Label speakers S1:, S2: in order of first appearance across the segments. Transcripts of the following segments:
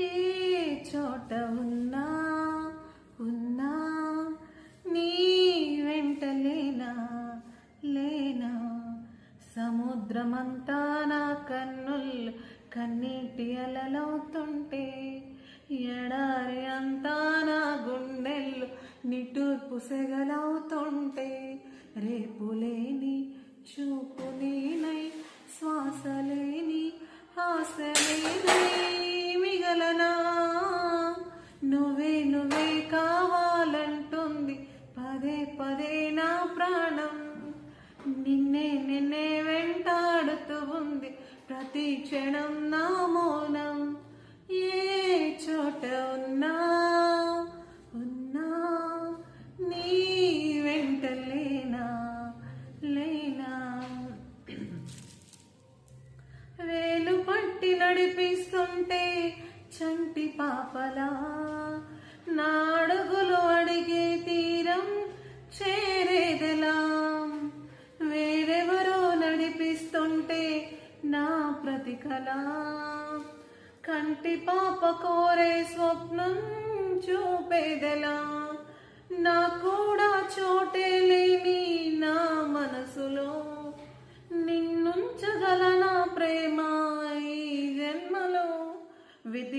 S1: ఏ చోట ఉన్నా ఉన్నా నీ వెంట లేనా లేనా? సముద్రమంతా నా కన్నుల్ కన్నీటి అలలవుతుంటే ఎడారి అంతా నా గుండెల్లో నిటూర్పు సెగలవుతుంటే రేపు లేని చూపు నేనై వలనా నువ్వే నువ్వే కావాలంటుంది. పదే పదే నా ప్రాణం. నిన్నే నిన్నే వెంటాడుతూ ఉంది. ప్రతి క్షణం నా మౌనం. ఏ చోట ఉన్నా ఉన్నా నీ వెంట లేనా? లేనా? వేలు పట్టి నడిపిస్తుంటే చంటి పాపలా. నాడుగులు అడిగే తీరం చేరేదెలా? వేరెవరో నడిపిస్తుంటే నా ప్రతికలా. కంటి పాప కోరే స్వప్నం చూపేదెలా? నా కూడా చోటే లేని నా మనసులో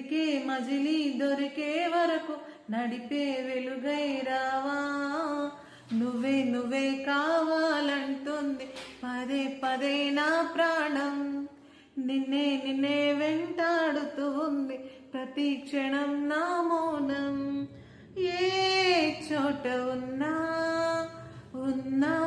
S1: వెతికే మజిలీ దొరికే వరకు నడిపే వెలుగై రావా నువ్వే నువ్వే కావాలంటుంది. పదే పదే నా ప్రాణం. నిన్నే నిన్నే వెంటాడుతూ ఉంది. ప్రతి క్షణం నా మౌనం. ఏ చోట ఉన్నా ఉన్నా